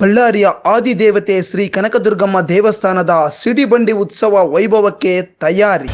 ಬಳ್ಳಾರಿಯ ಆದಿದೇವತೆ ಶ್ರೀ ಕನಕದುರ್ಗಮ್ಮ ದೇವಸ್ಥಾನದ ಸಿಡಿಬಂಡಿ ಉತ್ಸವ ವೈಭವಕ್ಕೆ ತಯಾರಿ.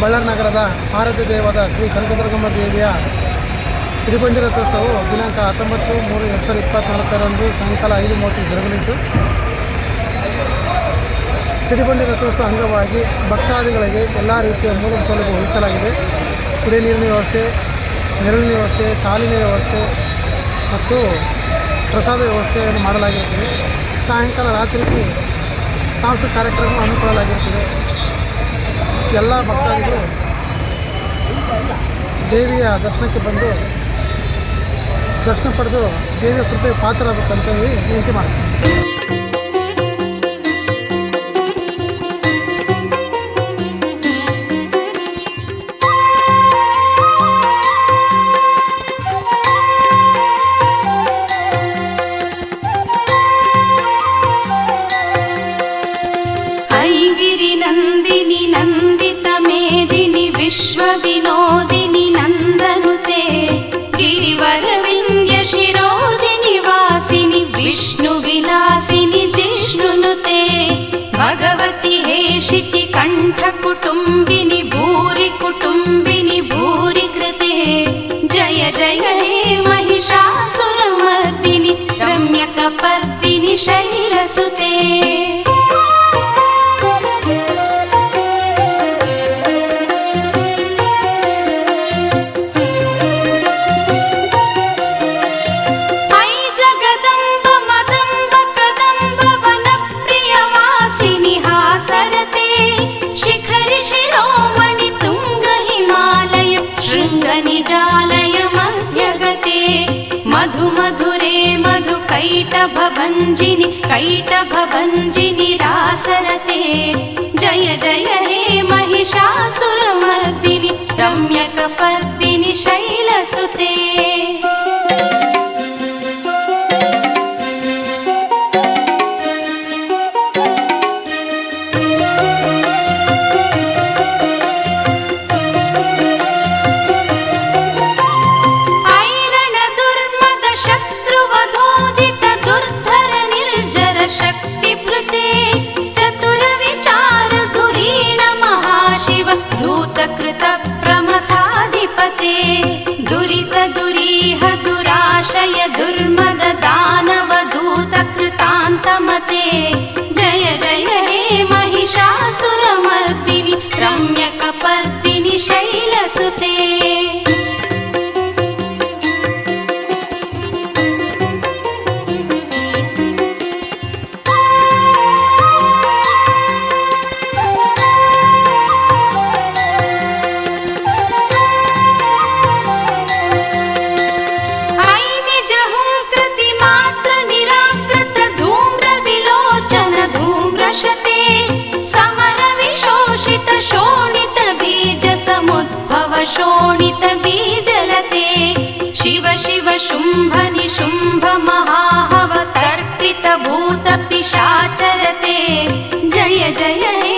ಬಳ್ಳಾರಿ ನಗರದ ಆರಾಧ್ಯ ದೇವದ ಶ್ರೀ ಕನಕದುರ್ಗಮ್ಮ ದೇವಿಯ ತಿರುಪಂಜಿ ರಥೋತ್ಸವವು ದಿನಾಂಕ ಹತ್ತೊಂಬತ್ತು ಮೂರು ಎರಡು ಸಾವಿರದ ಇಪ್ಪತ್ತ್ನಾಲ್ಕರಂದು ಸಾಯಂಕಾಲ ಐದು ಮೂವತ್ತು ಜರುಗಲಿದ್ದು ಸಿರಿಬಂಡಿ ರಥೋತ್ಸವ ಅಂಗವಾಗಿ ಭಕ್ತಾದಿಗಳಿಗೆ ಎಲ್ಲ ರೀತಿಯ ಮೂಲ ಸೌಲಭ್ಯ ಒದಗಿಸಲಾಗಿದೆ. ಕುಡಿಯ ನೀರಿನ ವ್ಯವಸ್ಥೆ, ನೆರಳಿನ ವ್ಯವಸ್ಥೆ, ಸಾಲಿನ ವ್ಯವಸ್ಥೆ ಮತ್ತು ಪ್ರಸಾದ ವ್ಯವಸ್ಥೆಯನ್ನು ಮಾಡಲಾಗಿರುತ್ತದೆ. ಸಾಯಂಕಾಲ ರಾತ್ರಿಗೆ ಸಾಂಸ್ಕೃತಿಕ ಕಾರ್ಯಕ್ರಮ ಹಮ್ಮಿಕೊಳ್ಳಲಾಗಿರುತ್ತದೆ. ಎಲ್ಲ ಭಕ್ತಾದಿಗಳು ದೇವಿಯ ದರ್ಶನಕ್ಕೆ ಬಂದು ದರ್ಶನ ಪಡೆದು ದೇವಿಯ ಕೃಪೆಗೆ ಪಾತ್ರರಾಗಬೇಕಂತ ಹೇಳಿ ವಿನಂತಿ ಮಾಡ್ತೀನಿ. जय जय हे महिषासुरमर्दिनि रम्यकपर्दिनि शैलसुते। ऐ कैटभञ्जिनि कैटभञ्जिनि रासरते जय जय हे महिषासुरमर्दिनि रम्यकपर्दिनि शैलसुते शुम्भनिशुम्भमहाहवतर्पितभूतपिशाचरते जय जय हे